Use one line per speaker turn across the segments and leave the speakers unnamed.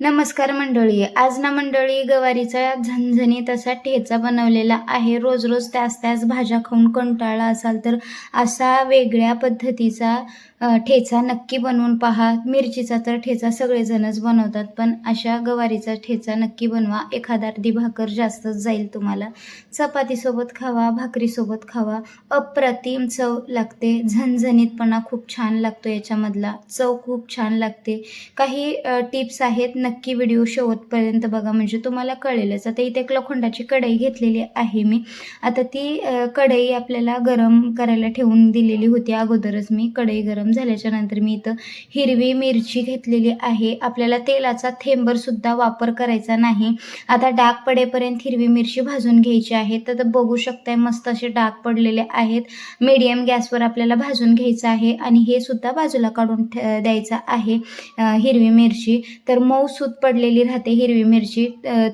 नमस्कार मंडळी. आज ना मंडळी गवारीचा झणझणीत असा ठेचा बनवलेला आहे. रोज रोज त्याच त्याच भाज्या खाऊन कंटाळला असाल तर असा वेगळ्या पद्धतीचा ठेचा नक्की बनवून पहा. मिरचीचा तर ठेचा सगळेजणच बनवतात पण अशा गवारीचा ठेचा नक्की बनवा. एखादा अर्धी भाकर जास्तच जाईल तुम्हाला. चपातीसोबत खावा भाकरीसोबत खावा. अप्रतिम चव लागते. झणझणीतपणा खूप छान लागतो याच्यामधला. चव खूप छान लागते. काही टिप्स आहेत नक्की व्हिडिओ शेवटपर्यंत बघा. म्हणजे तुम्हाला कळेलच. आता इथे एक लोखंडाची कढई घेतलेली आहे मी. आता ती कढई आपल्याला गरम करायला ठेवून दिलेली होती. अगोदरच मी कढई गरम झाल्याच्यानंतर मी इथं हिरवी मिरची घेतलेली आहे. आपल्याला तेलाचा थेंबर सुद्धा वापर करायचा नाही. आता डाग पडेपर्यंत हिरवी मिरची भाजून घ्यायची आहे. तर बघू शकताय मस्त असे डाग पडलेले आहेत. मीडियम गॅसवर आपल्याला भाजून घ्यायचं आहे. आणि हे सुद्धा बाजूला काढून ठे- द्यायचं आहे हिरवी मिरची. तर मऊ सूत पडलेली राहते हिरवी मिरची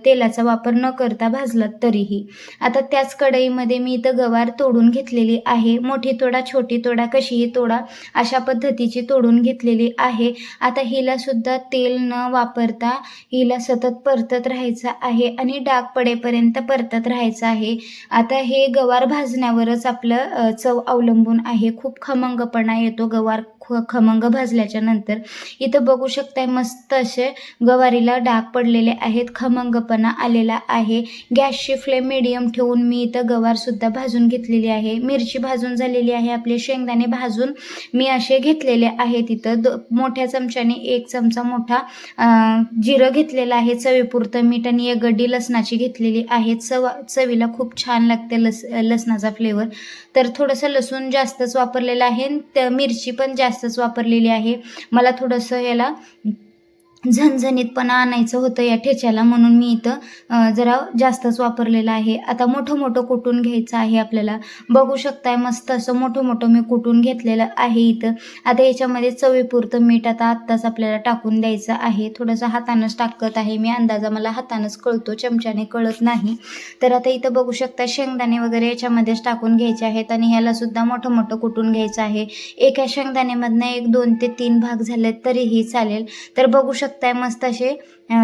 तेलाचा वापर न करता भाजलात तरीही. आता त्याच कढईमध्ये मी इथं गवार तोडून घेतलेली आहे. मोठी तोडा छोटी तोडा कशीही तोडा अशा पद्धतीची तोडून घेतलेली आहे. आता हिला सुद्धा तेल न वापरता हिला सतत परतत राहायचं आहे आणि डाग पडेपर्यंत परतत राहायचं आहे. आता हे गवार भाजण्यावरच आपलं चव अवलंबून आहे. खूप खमंगपणा येतो गवार ख खमंग भाजल्याच्या नंतर इथं बघू शकताय मस्त असे गवारीला डाग पडलेले आहेत खमंगपणा आलेला आहे. गॅसची फ्लेम मिडियम ठेवून मी इथं गवारसुद्धा भाजून घेतलेली आहे. मिरची भाजून झालेली आहे. आपले शेंगदाणे भाजून मी असे घेतलेले आहेत इथं. दो मोठ्या चमच्याने एक चमचा मोठा जिरं घेतलेलं आहे. चवीपुरतं मीठ आणि एक गड्डी लसणाची घेतलेली आहे. चव चवीला खूप छान लागते लस लसणाचा फ्लेवर तर थोडंसं लसूण जास्तच वापरलेलं आहे. आणि त्या मिरची पण जास्त जास्तच वापरलेली आहे. मला थोडंसं याला झणझणीतपणा आणायचं होतं या ठेच्याला म्हणून मी इथं जरा जास्तच वापरलेलं आहे. आता मोठं मोठं कुटून घ्यायचं आहे आपल्याला. बघू शकताय मस्त असं मोठं मोठं मी कुटून घेतलेलं आहे इथं. आता याच्यामध्ये चवीपुरतं मीठ आता आत्ताच आपल्याला टाकून द्यायचं आहे. थोडंसं हातानंच टाकत आहे मी. अंदाजा मला हातानंच कळतो चमच्याने कळत नाही. तर आता इथं बघू शकता शेंगदाणे वगैरे याच्यामध्येच टाकून घ्यायचे आहेत आणि ह्याला सुद्धा मोठं मोठं कुटून घ्यायचं आहे. एका शेंगदाण्यामधनं एक दोन ते तीन भाग झाले तरीही चालेल. तर बघू शकताय मस्त असे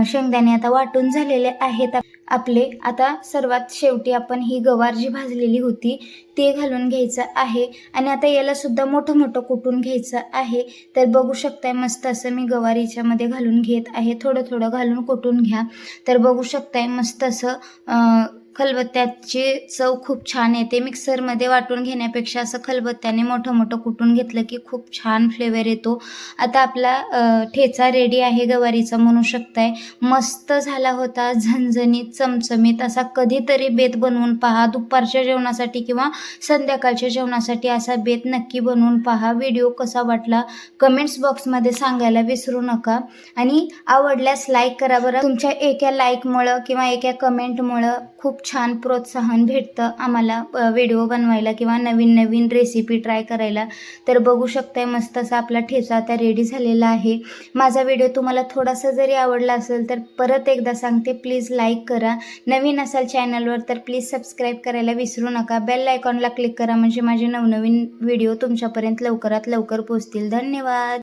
शेंगदाणे आता वाटून झालेले आहेत. आपले आता सर्वात शेवटी आपण ही गवार जी भाजलेली होती ते घालून घ्यायचं आहे. आणि आता याला सुद्धा मोठं मोठं कुटून घ्यायचं आहे. तर बघू शकताय मस्त असं मी गवार याच्यामध्ये घालून घेत आहे. थोडं थोडं घालून कुटून घ्या. तर बघू शकताय मस्त असं खलबत्त्याची चव खूप छान येते. मिक्सरमध्ये वाटून घेण्यापेक्षा असं खलबत्त्याने मोठं मोठं कुटून घेतलं की खूप छान फ्लेवर येतो. आता आपला ठेचा रेडी आहे गवारीचा म्हणू शकताय. मस्त झाला होता झणझणीत चमचमीत असा कधीतरी बेत बनवून पहा. दुपारच्या जेवणासाठी किंवा संध्याकाळच्या जेवणासाठी असा बेत नक्की बनवून पहा. व्हिडिओ कसा वाटला कमेंट्स बॉक्समध्ये सांगायला विसरू नका. आणि आवडल्यास लाईक करा बरं. तुमच्या एका लाईकमुळं किंवा एका कमेंटमुळं खूप खूप छान प्रोत्साहन भेटतं आम्हाला व्हिडिओ बनवायला किंवा नवीन नवीन रेसिपी ट्राय करायला. तर बघू शकताय मस्त असा आपला ठेचा आता रेडी झालेला आहे. माझा व्हिडिओ तुम्हाला थोडासा जरी आवडला असेल तर परत एकदा सांगते प्लीज लाईक करा. नवीन असाल चॅनलवर तर प्लीज सबस्क्राईब करायला विसरू नका. बेल आयकॉनला क्लिक करा म्हणजे माझे नवनवीन व्हिडिओ तुमच्यापर्यंत लवकरात लवकर पोचतील धन्यवाद!